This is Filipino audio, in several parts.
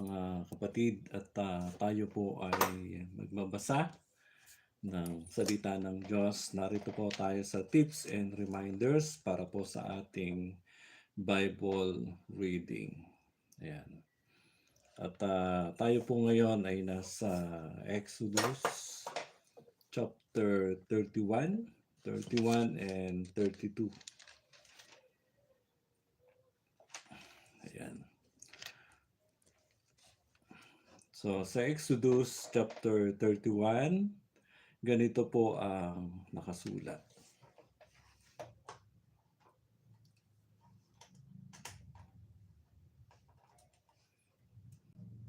mga kapatid at ah, tayo po ay magbabasa ng salita ng Diyos. Narito po tayo sa tips and reminders para po sa ating Bible reading. Ayan. At ah, tayo po ngayon ay nasa Exodus chapter 31, 31 and 32. Ayan. So sa Exodus chapter 31, ganito po ang nakasulat.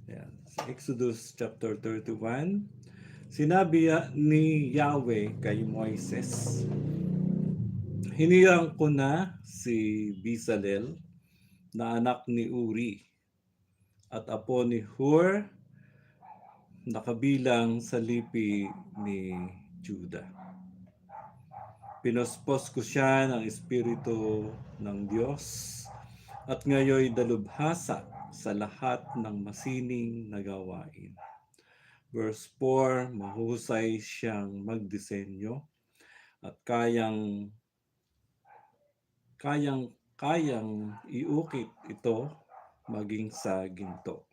Ayan. Sa Exodus chapter 31, sinabi ni Yahweh kay Moises, Hinirang ko na si Bezalel na anak ni Uri at apo ni Hur nakabilang sa lipi ni Juda. Pinospos ko siya ng Espiritu ng Diyos at ngayoy dalubhasa sa lahat ng masining na gawain. Verse 4, mahusay siyang magdisenyo at kayang kayang kayang iukit ito maging sa ginto,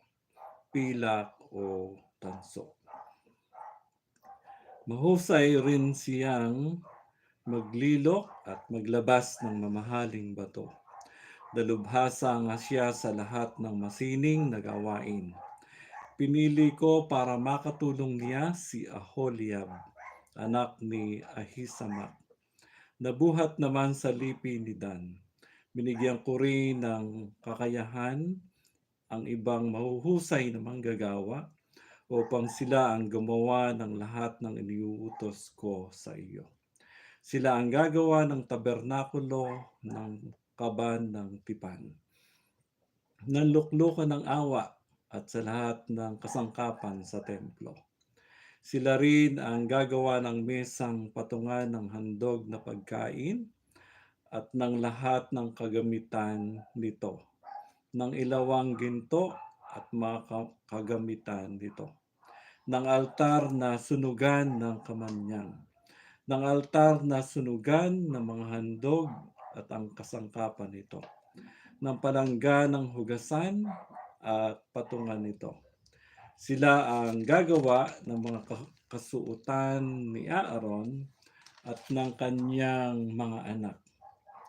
pilak o tanso. Mahusay rin siyang maglilok at maglabas ng mamahaling bato. Dalubhasa nga siya sa lahat ng masining na gawain. Pinili ko para makatulong niya si Aholiab, anak ni Ahisamak. Nabuhat naman sa lipi ni Dan. Binigyan ko rin ng kakayahan ang ibang mahuhusay na manggagawa upang sila ang gumawa ng lahat ng iniuutos ko sa iyo. Sila ang gagawa ng tabernakulo ng kaban ng tipan, ng luklukan ng awa at sa lahat ng kasangkapan sa templo. Sila rin ang gagawa ng mesang patungan ng handog na pagkain at ng lahat ng kagamitan nito, ng ilawang ginto at mga ka- kagamitan nito, ng altar na sunugan ng kamanyang, ng altar na sunugan ng mga handog at ang kasangkapan nito, ng palangga ng hugasan at patungan nito. Sila ang gagawa ng mga ka- kasuotan ni Aaron at ng kanyang mga anak.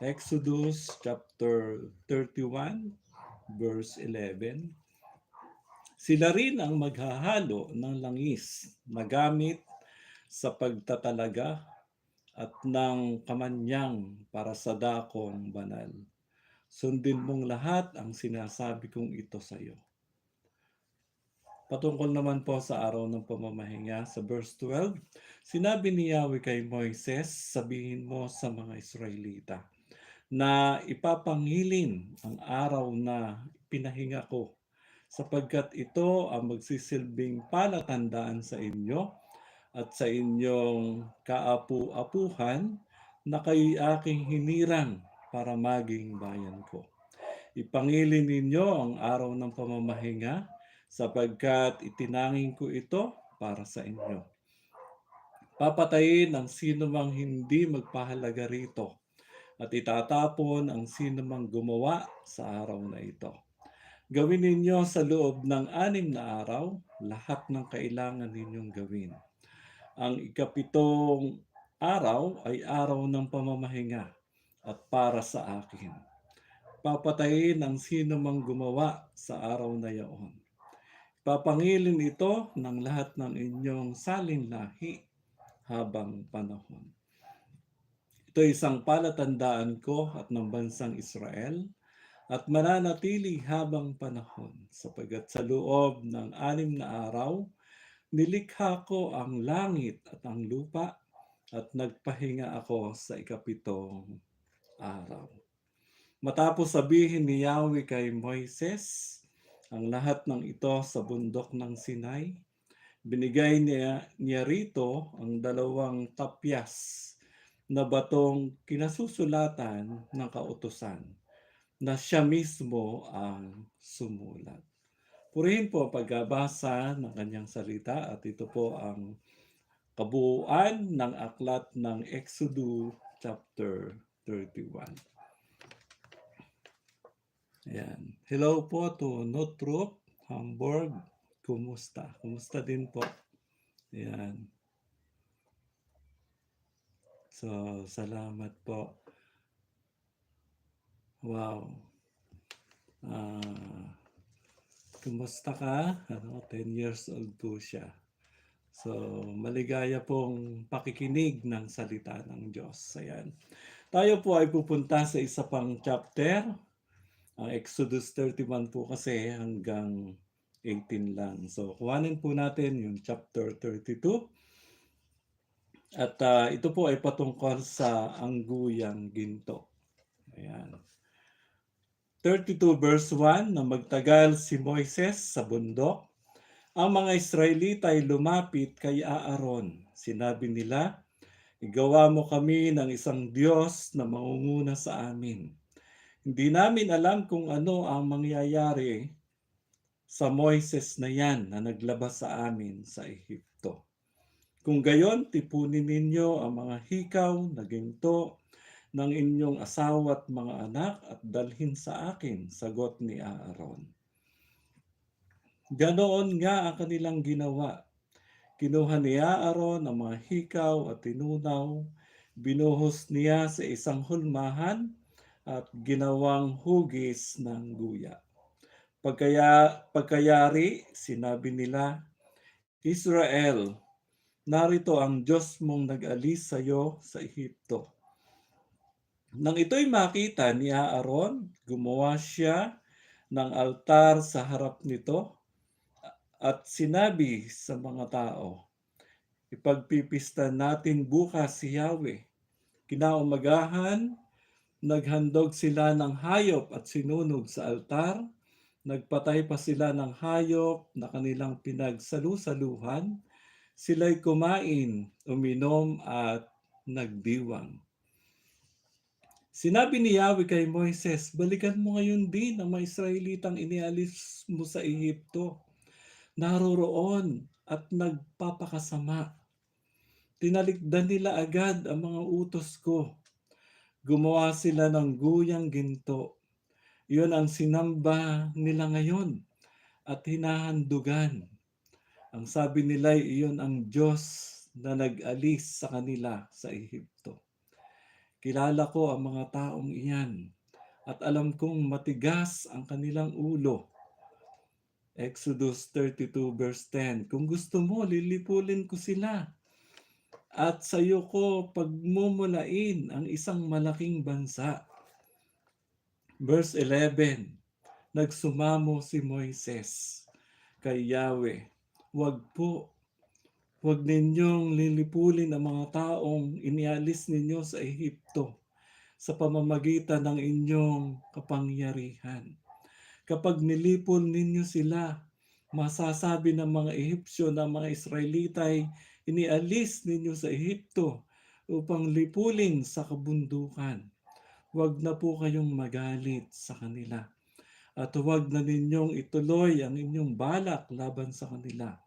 Exodus chapter 31 verse 11. Sila rin ang maghahalo ng langis na gamit sa pagtatalaga at ng kamanyang para sa dakong banal. Sundin mong lahat ang sinasabi kong ito sa iyo. Patungkol naman po sa araw ng pamamahinga sa verse 12, sinabi ni Yahweh kay Moises, sabihin mo sa mga Israelita na ipapangilin ang araw na pinahinga ko sapagkat ito ang magsisilbing palatandaan sa inyo at sa inyong kaapu-apuhan na kay aking hinirang para maging bayan ko. Ipangilin ninyo ang araw ng pamamahinga sapagkat itinangin ko ito para sa inyo. Papatayin ang sino mang hindi magpahalaga rito at itatapon ang sino mang gumawa sa araw na ito. Gawin ninyo sa loob ng anim na araw lahat ng kailangan ninyong gawin. Ang ikapitong araw ay araw ng pamamahinga at para sa akin. Papatayin ang sino mang gumawa sa araw na yaon. Papangilin ito ng lahat ng inyong salin lahi habang panahon. Ito isang palatandaan ko at ng bansang Israel at mananatili habang panahon sapagat sa loob ng anim na araw, nilikha ko ang langit at ang lupa at nagpahinga ako sa ikapitong araw. Matapos sabihin ni Yahweh kay Moises ang lahat ng ito sa bundok ng Sinai, binigay niya, niya rito ang dalawang tapyas na batong kinasusulatan ng kautusan na siya mismo ang sumulat. Purihin po pagbabasa ng kanyang salita at ito po ang kabuuan ng aklat ng Exodus chapter 31. Ayan. Hello po to Northrop, Hamburg. Kumusta? Kumusta din po? Ayan. So, salamat po. Wow. Ah, kumusta ka? Ano, 10 years old po siya. So, maligaya pong pakikinig ng salita ng Diyos. Ayan. Tayo po ay pupunta sa isa pang chapter. Ang Exodus 31 po kasi hanggang 18 lang. So, kuhanin po natin yung chapter 32. At ah, ito po ay patungkol sa angguyang ginto. Ayan. 32 verse 1 na magtagal si Moises sa bundok. Ang mga Israelita ay lumapit kay Aaron. Sinabi nila, Igawa mo kami ng isang Diyos na mangunguna sa amin. Hindi namin alam kung ano ang mangyayari sa Moises na yan na naglabas sa amin sa Ehipto. Kung gayon, tipunin ninyo ang mga hikaw na ginto ng inyong asawa at mga anak at dalhin sa akin, sagot ni Aaron. Ganoon nga ang kanilang ginawa. Kinuha ni Aaron ang mga hikaw at tinunaw, binuhos niya sa isang hulmahan at ginawang hugis ng guya. Pagkaya, pagkayari, sinabi nila, Israel, narito ang Diyos mong nag-alis sa iyo sa Ehipto. Nang ito'y makita ni Aaron, gumawa siya ng altar sa harap nito at sinabi sa mga tao, Ipagpipista natin bukas si Yahweh. Kinaumagahan, naghandog sila ng hayop at sinunog sa altar. Nagpatay pa sila ng hayop na kanilang pinagsalusaluhan. Sila'y kumain, uminom at nagdiwang. Sinabi ni Yahweh kay Moises, balikan mo ngayon din ang mga Israelitang inialis mo sa Ehipto. Naroroon at nagpapakasama. Tinalikdan nila agad ang mga utos ko. Gumawa sila ng guyang ginto. Iyon ang sinamba nila ngayon at hinahandugan. Ang sabi nila iyon ang Diyos na nag-alis sa kanila sa Ehipto. Kilala ko ang mga taong iyan at alam kong matigas ang kanilang ulo. Exodus 32 verse 10. Kung gusto mo, lilipulin ko sila. At sa iyo ko pagmumulain ang isang malaking bansa. Verse 11. Nagsumamo si Moises kay Yahweh. Huwag po, huwag ninyong lilipulin ang mga taong inialis ninyo sa Ehipto sa pamamagitan ng inyong kapangyarihan. Kapag nilipol ninyo sila, masasabi ng mga Ehipsyo na mga Israelita ay inialis ninyo sa Ehipto upang lipulin sa kabundukan. Huwag na po kayong magalit sa kanila at huwag na ninyong ituloy ang inyong balak laban sa kanila.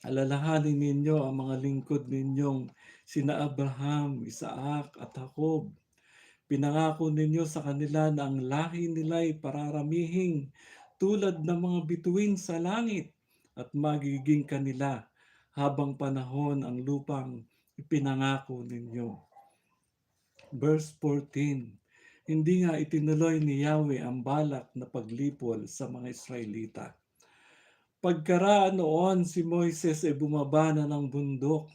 Alalahanin ninyo ang mga lingkod ninyong sina Abraham, Isaac at Jacob. Pinangako ninyo sa kanila na ang lahi nila ay pararamihing tulad ng mga bituin sa langit at magiging kanila habang panahon ang lupang ipinangako ninyo. Verse 14 Hindi nga itinuloy ni Yahweh ang balak na paglipol sa mga Israelita. Pagkaraan noon si Moises ay bumaba na ng bundok.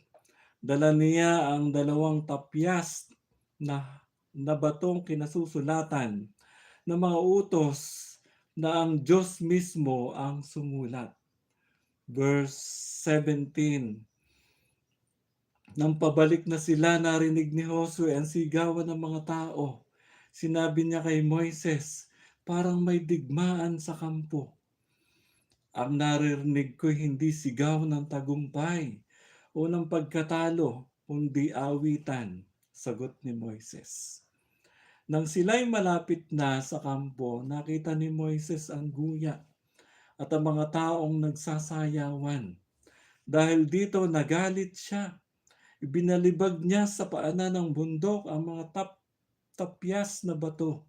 Dala niya ang dalawang tapyas na, na batong kinasusulatan ng mga utos na ang Diyos mismo ang sumulat. Verse 17 Nang pabalik na sila, narinig ni Josue ang sigawan ng mga tao. Sinabi niya kay Moises, parang may digmaan sa kampo. Ang naririnig ko hindi sigaw ng tagumpay o ng pagkatalo, kundi awitan, sagot ni Moises. Nang sila'y malapit na sa kampo, nakita ni Moises ang guya at ang mga taong nagsasayawan. Dahil dito nagalit siya. Ibinalibag niya sa paanan ng bundok ang mga tap tapyas na bato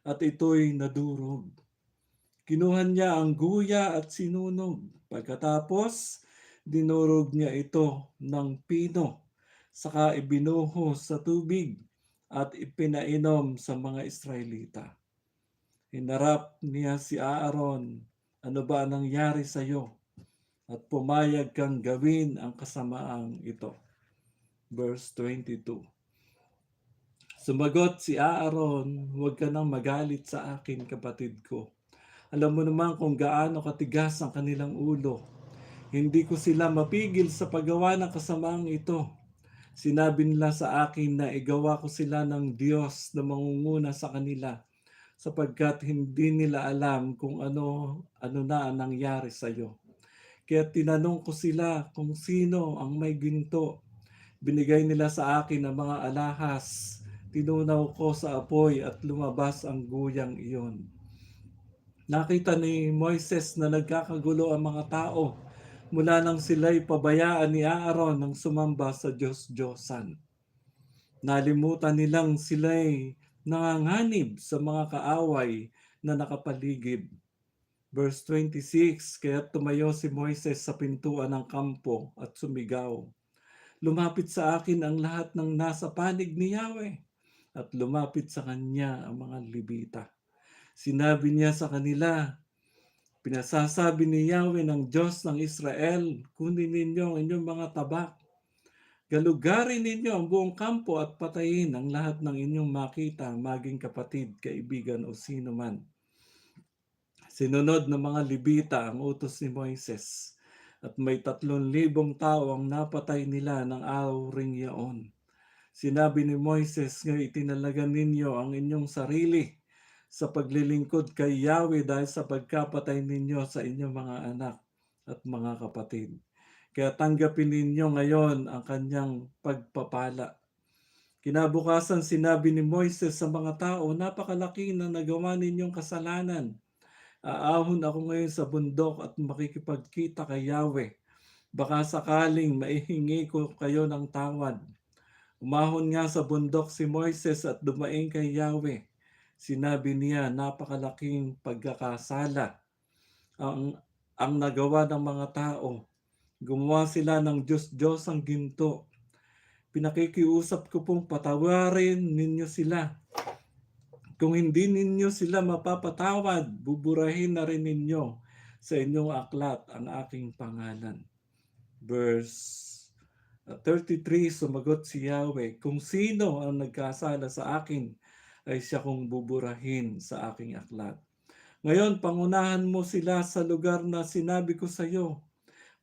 at ito'y nadurog. Kinuha niya ang guya at sinunog. Pagkatapos, dinurog niya ito ng pino, saka ibinuhos sa tubig at ipinainom sa mga Israelita. Hinarap niya si Aaron, ano ba ang nangyari sa iyo? At pumayag kang gawin ang kasamaang ito. Verse 22. Sumagot si Aaron, huwag ka nang magalit sa akin kapatid ko. Alam mo naman kung gaano katigas ang kanilang ulo. Hindi ko sila mapigil sa paggawa ng kasamaang ito. Sinabi nila sa akin na igawa ko sila ng Diyos na mangunguna sa kanila sapagkat hindi nila alam kung ano ano na ang nangyari sa iyo. Kaya tinanong ko sila kung sino ang may ginto. Binigay nila sa akin ang mga alahas. Tinunaw ko sa apoy at lumabas ang guyang iyon. Nakita ni Moises na nagkakagulo ang mga tao mula nang sila'y pabayaan ni Aaron ng sumamba sa Diyos-Diyosan. Nalimutan nilang sila'y nanganganib sa mga kaaway na nakapaligid. Verse 26, kaya tumayo si Moises sa pintuan ng kampo at sumigaw. Lumapit sa akin ang lahat ng nasa panig ni Yahweh at lumapit sa kanya ang mga libita. Sinabi niya sa kanila, Pinasasabi ni Yahweh ng Diyos ng Israel, kunin ninyo ang inyong mga tabak. Galugarin ninyo ang buong kampo at patayin ang lahat ng inyong makita, maging kapatid, kaibigan o sino man. Sinunod ng mga Libita ang utos ni Moises at may tatlong libong tao ang napatay nila ng araw ring yaon. Sinabi ni Moises, ngayon itinalagan ninyo ang inyong sarili sa paglilingkod kay Yahweh dahil sa pagkapatay ninyo sa inyong mga anak at mga kapatid. Kaya tanggapin ninyo ngayon ang kanyang pagpapala. Kinabukasan sinabi ni Moises sa mga tao, napakalaki na nagawa ninyong kasalanan. Aahon ako ngayon sa bundok at makikipagkita kay Yahweh. Baka sakaling maihingi ko kayo ng tawad. Umahon nga sa bundok si Moises at dumaing kay Yahweh. Sinabi niya, napakalaking pagkakasala ang, ang nagawa ng mga tao. Gumawa sila ng Diyos-Diyos ang ginto. Pinakikiusap ko pong patawarin ninyo sila. Kung hindi ninyo sila mapapatawad, buburahin na rin ninyo sa inyong aklat ang aking pangalan. Verse 33, sumagot si Yahweh, kung sino ang nagkasala sa akin, ay siya kong buburahin sa aking aklat. Ngayon, pangunahan mo sila sa lugar na sinabi ko sa iyo,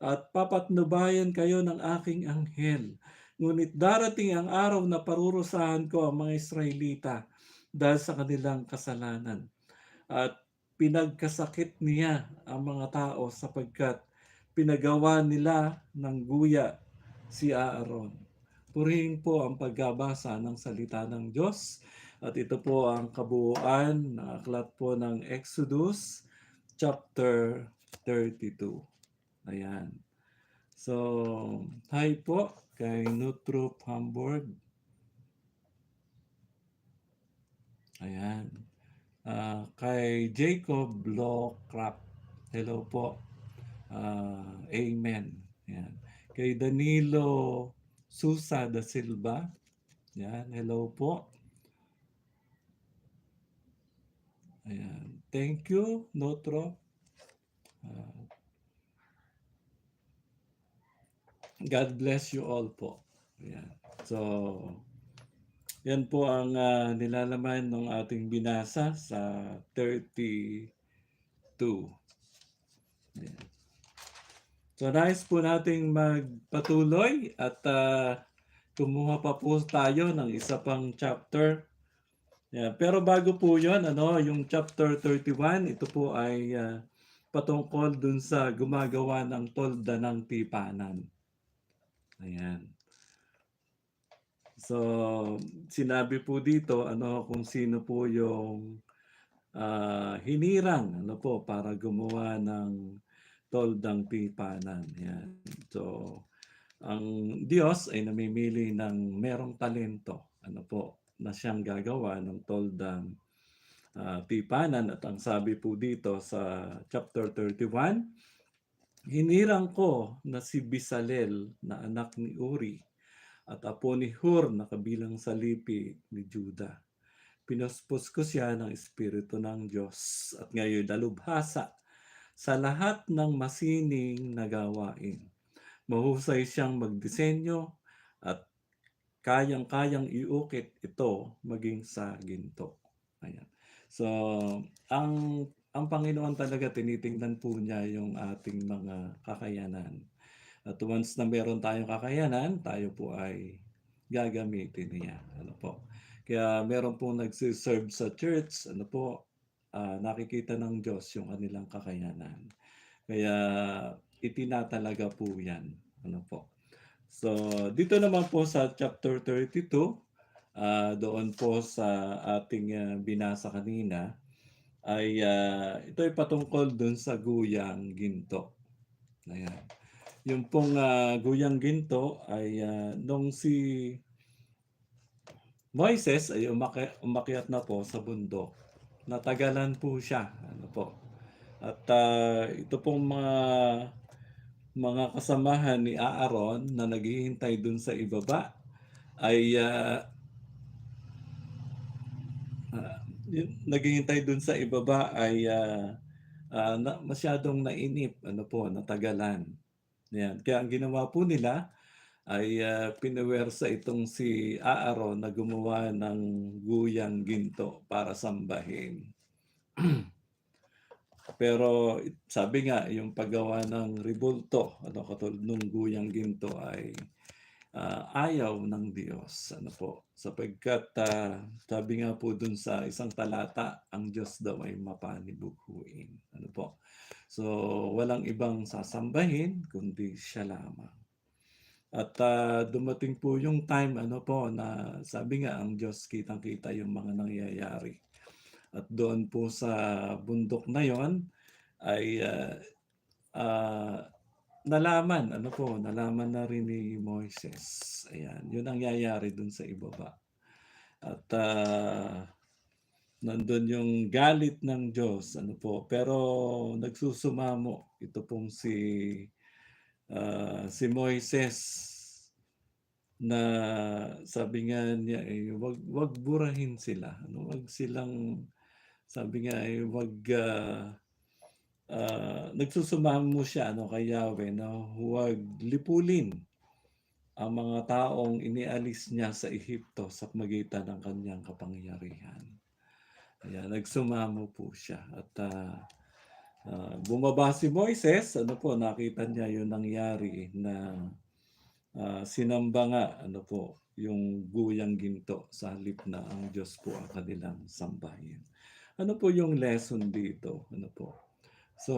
at papatnubayan kayo ng aking anghel. Ngunit darating ang araw na parurusahan ko ang mga Israelita dahil sa kanilang kasalanan. At pinagkasakit niya ang mga tao sapagkat pinagawa nila ng guya si Aaron. Purihin po ang pagbabasa ng salita ng Diyos at ito po ang kabuuan ng aklat po ng Exodus chapter 32. Ayan. So, hi po kay Nutrup Hamburg. Ayan. Ah, kay Jacob Locrap. Hello po. Ah, amen. Ayan. Kay Danilo Susa da Silva. Ayan. Hello po. Ayan. Thank you, Notro. Ah, God bless you all po. Ayan. So, yan po ang ah, nilalaman ng ating binasa sa 32. Ayan. So, nais po nating magpatuloy at ah, kumuha pa po tayo ng isa pang chapter. Yeah, pero bago po 'yon, ano, yung chapter 31, ito po ay ah, patungkol dun sa gumagawa ng tolda ng tipanan. Ayan. So, sinabi po dito ano kung sino po yung ah, hinirang ano po para gumawa ng toldang tipanan. Yan. So, ang Diyos ay namimili ng merong talento ano po na siyang gagawa ng toldang ah, tipanan at ang sabi po dito sa chapter 31 Hinirang ko na si Bisalel na anak ni Uri at apo ni Hur na kabilang sa lipi ni Juda. Pinospos ko siya ng Espiritu ng Diyos at ngayon dalubhasa sa lahat ng masining na gawain. Mahusay siyang magdisenyo kayang-kayang iukit ito maging sa ginto. Ayan. So, ang ang Panginoon talaga tinitingnan po niya yung ating mga kakayanan. At once na meron tayong kakayanan, tayo po ay gagamitin niya. Ano po? Kaya meron po nagsiserve sa church, ano po, ah, nakikita ng Diyos yung kanilang kakayanan. Kaya itinatalaga po yan. Ano po? So, dito naman po sa chapter 32, ah, doon po sa ating ah, binasa kanina, ay ah, ito ay patungkol dun sa guyang ginto. Ayan. Yung pong ah, guyang ginto ay ah, nung si Moises ay umaki- umakyat na po sa bundok. Natagalan po siya. Ano po. At ah, ito pong mga mga kasamahan ni Aaron na naghihintay dun sa ibaba ay ah, yun, naghihintay dun sa ibaba ay ah, ah, na, masyadong nainip, ano po, natagalan. Yan. Kaya ang ginawa po nila ay ah, pinuwersa itong si Aaron na gumawa ng guyang ginto para sambahin. Pero sabi nga, yung paggawa ng ribulto, ano katulad nung guyang ginto ay ah, ayaw ng Diyos. Ano po? Sapagkat ah, sabi nga po dun sa isang talata, ang Diyos daw ay mapanibughuin. Ano po? So, walang ibang sasambahin kundi siya lamang. At ah, dumating po yung time ano po na sabi nga ang Diyos kitang-kita yung mga nangyayari. At doon po sa bundok na yon ay ah, ah, nalaman ano po, nalaman na rin ni Moises. Ayan, yun ang yayari doon sa ibaba. At ah, nandun yung galit ng Diyos, ano po. Pero nagsusumamo ito pong si ah, si Moises na sabi nga niya eh, wag wag burahin sila ano wag silang sabi nga eh, wag ah, ah, nagsusumamo siya ano kay Yahweh na huwag lipulin ang mga taong inialis niya sa Ehipto sa magitan ng kanyang kapangyarihan. Ayan, nagsumamo po siya at ah, ah, bumaba si Moises, ano po, nakita niya yung nangyari na ah, sinamba nga, ano po, yung guyang ginto sa halip na ang Diyos po ang kanilang sambahin. Ano po yung lesson dito? Ano po? So,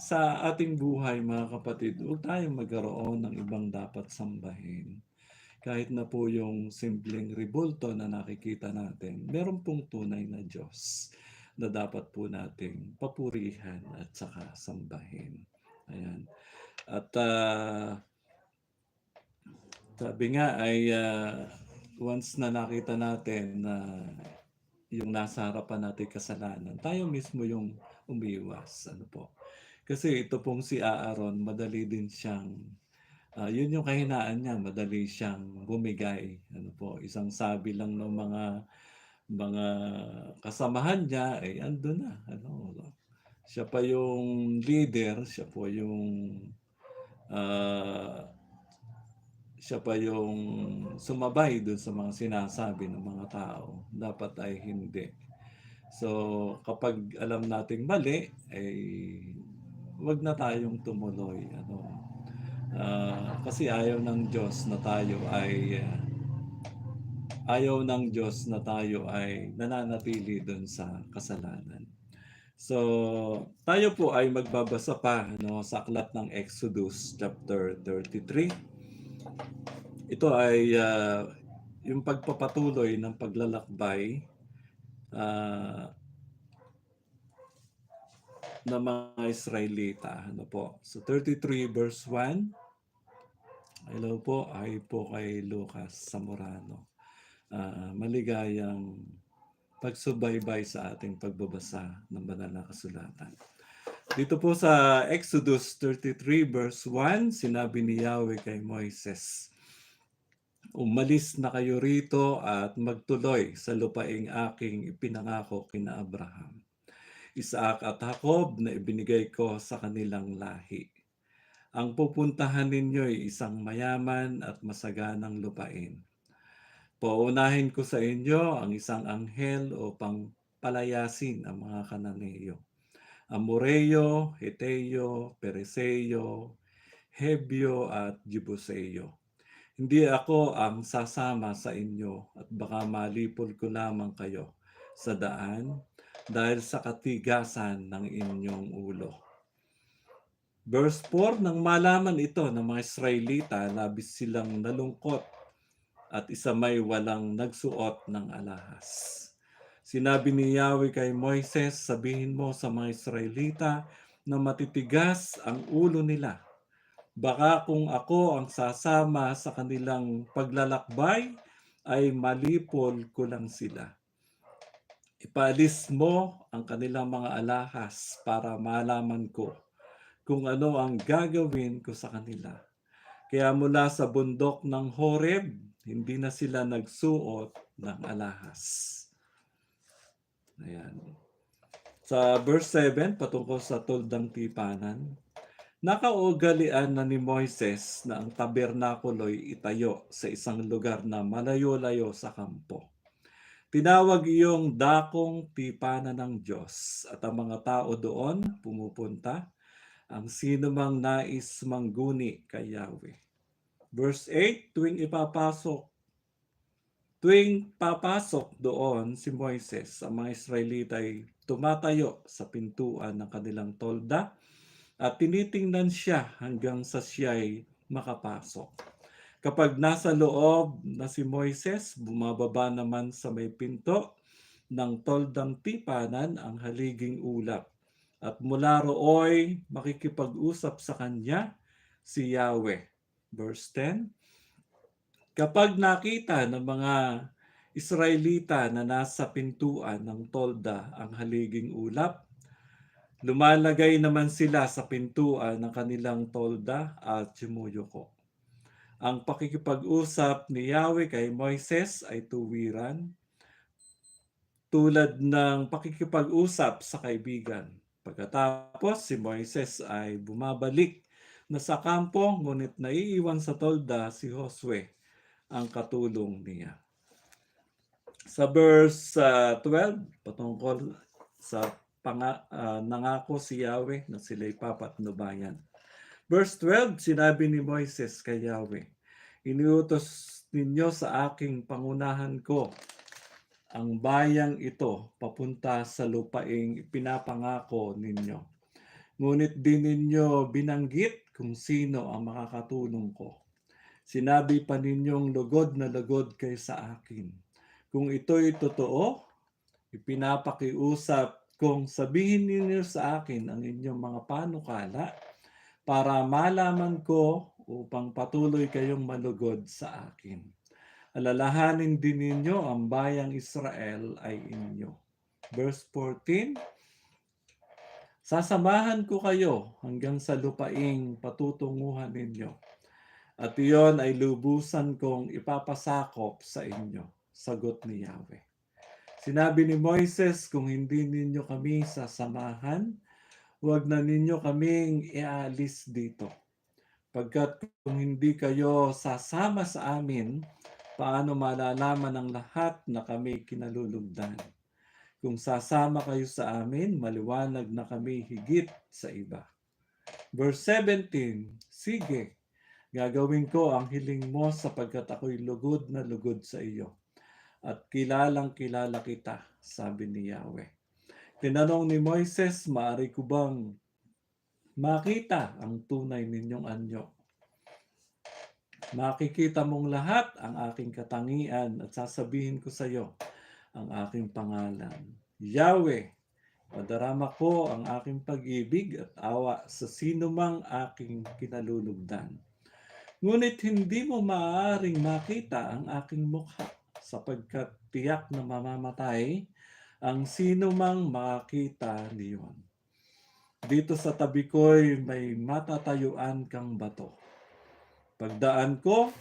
sa ating buhay mga kapatid, huwag tayong magkaroon ng ibang dapat sambahin. Kahit na po yung simpleng ribulto na nakikita natin, meron pong tunay na Diyos na dapat po nating papurihan at saka sambahin. Ayan. At ah, sabi nga ay ah, once na nakita natin na yung nasa harapan natin kasalanan, tayo mismo yung umiwas. Ano po? Kasi ito pong si Aaron, madali din siyang, ah, yun yung kahinaan niya, madali siyang bumigay. Ano po, isang sabi lang ng mga mga kasamahan niya, eh, ando na. Ano, siya pa yung leader, siya po yung ah, siya pa yung sumabay doon sa mga sinasabi ng mga tao. Dapat ay hindi. So, kapag alam nating mali, ay wag na tayong tumuloy. Ano, Ah, kasi ayaw ng Diyos na tayo ay ah, ayaw ng Diyos na tayo ay nananatili doon sa kasalanan. So, tayo po ay magbabasa pa no, sa aklat ng Exodus chapter 33. Ito ay ah, yung pagpapatuloy ng paglalakbay ah, na mga Israelita. Ano po? So 33 verse 1. Hello po, ay po kay Lucas Zamorano. Ah, maligayang pagsubaybay sa ating pagbabasa ng banal na kasulatan. Dito po sa Exodus 33 verse 1, sinabi ni Yahweh kay Moises, Umalis na kayo rito at magtuloy sa lupaing aking ipinangako kina Abraham, Isaac at Jacob na ibinigay ko sa kanilang lahi. Ang pupuntahan ninyo ay isang mayaman at masaganang lupain. Paunahin ko sa inyo ang isang anghel upang palayasin ang mga Kananeyo. Amoreo, Heteo, Pereseo, Hebyo at Jebuseo. Hindi ako ang sasama sa inyo at baka malipol ko lamang kayo sa daan dahil sa katigasan ng inyong ulo. Verse 4, nang malaman ito ng mga Israelita, labis silang nalungkot at isa may walang nagsuot ng alahas. Sinabi ni Yahweh kay Moises, sabihin mo sa mga Israelita na matitigas ang ulo nila. Baka kung ako ang sasama sa kanilang paglalakbay, ay malipol ko lang sila. Ipaalis mo ang kanilang mga alahas para malaman ko kung ano ang gagawin ko sa kanila. Kaya mula sa bundok ng Horeb, hindi na sila nagsuot ng alahas. Ayan. Sa verse 7, patungkol sa tuldang tipanan, nakaugalian na ni Moises na ang tabernakulo'y itayo sa isang lugar na malayo-layo sa kampo. Tinawag iyong dakong tipanan ng Diyos at ang mga tao doon pumupunta ang sino mang nais mangguni kay Yahweh. Verse 8, tuwing ipapasok, tuwing papasok doon si Moises, ang mga Israelita ay tumatayo sa pintuan ng kanilang tolda at tinitingnan siya hanggang sa siya'y makapasok. Kapag nasa loob na si Moises, bumababa naman sa may pinto ng toldang tipanan ang haliging ulap at mula rooy makikipag-usap sa kanya si Yahweh. Verse 10, Kapag nakita ng mga Israelita na nasa pintuan ng tolda ang haliging ulap, lumalagay naman sila sa pintuan ng kanilang tolda at yumuyuko. Ang pakikipag-usap ni Yahweh kay Moises ay tuwiran, tulad ng pakikipag-usap sa kaibigan. Pagkatapos, si Moises ay bumabalik na sa kampo, ngunit naiiwan sa tolda si Josue, ang katulong niya. Sa verse uh, 12, patungkol sa panga, uh, nangako si Yahweh na sila'y papatnubayan. Verse 12, sinabi ni Moises kay Yahweh, Iniutos ninyo sa aking pangunahan ko ang bayang ito papunta sa lupaing pinapangako ninyo. Ngunit di ninyo binanggit kung sino ang makakatulong ko. Sinabi pa ninyong lugod na lugod kay sa akin. Kung ito'y totoo, ipinapakiusap kung sabihin ninyo sa akin ang inyong mga panukala para malaman ko upang patuloy kayong malugod sa akin. Alalahanin din ninyo ang bayang Israel ay inyo. Verse 14, Sasamahan ko kayo hanggang sa lupaing patutunguhan ninyo. At iyon ay lubusan kong ipapasakop sa inyo. Sagot ni Yahweh. Sinabi ni Moises, kung hindi ninyo kami sasamahan, huwag na ninyo kaming ialis dito. Pagkat kung hindi kayo sasama sa amin, paano malalaman ng lahat na kami kinalulugdan? Kung sasama kayo sa amin, maliwanag na kami higit sa iba. Verse 17, Sige, gagawin ko ang hiling mo sapagkat ako'y lugod na lugod sa iyo. At kilalang kilala kita, sabi ni Yahweh. Tinanong ni Moises, maari ko bang makita ang tunay ninyong anyo? Makikita mong lahat ang aking katangian at sasabihin ko sa iyo ang aking pangalan. Yahweh, padarama ko ang aking pag-ibig at awa sa sino mang aking kinalulugdan. Ngunit hindi mo maaaring makita ang aking mukha sapagkat tiyak na mamamatay ang sino mang makakita niyon. Dito sa tabi ko'y may matatayuan kang bato. Pagdaan ko,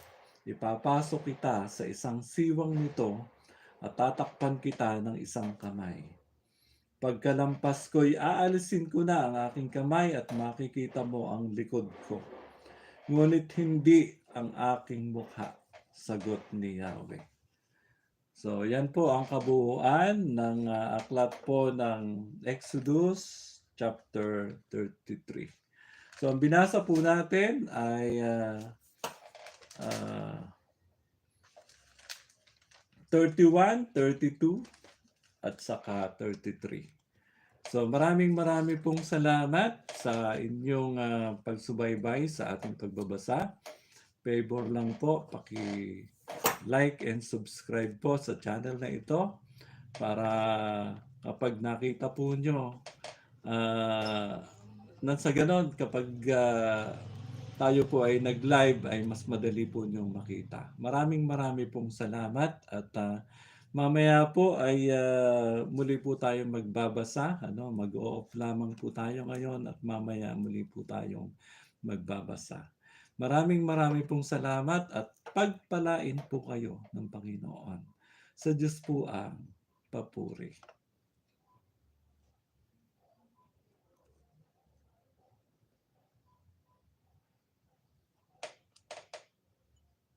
ipapasok kita sa isang siwang nito at tatakpan kita ng isang kamay. Pagkalampas ko'y aalisin ko na ang aking kamay at makikita mo ang likod ko. Ngunit hindi ang aking mukha, sagot ni Yahweh. So, yan po ang kabuuan ng ah, aklat po ng Exodus chapter 33. So, ang binasa po natin ay ah, ah, 31, 32, at saka 33. So maraming marami pong salamat sa inyong ah, pagsubaybay sa ating pagbabasa. Favor lang po, paki like and subscribe po sa channel na ito para kapag nakita po nyo ah nang sa ganon kapag ah, tayo po ay nag-live ay mas madali po nyong makita. Maraming marami pong salamat at ah, mamaya po ay ah, muli po tayo magbabasa. Ano, mag-off lamang po tayo ngayon at mamaya muli po tayong magbabasa. Maraming marami pong salamat at pagpalain po kayo ng Panginoon. Sa Diyos po ang papuri.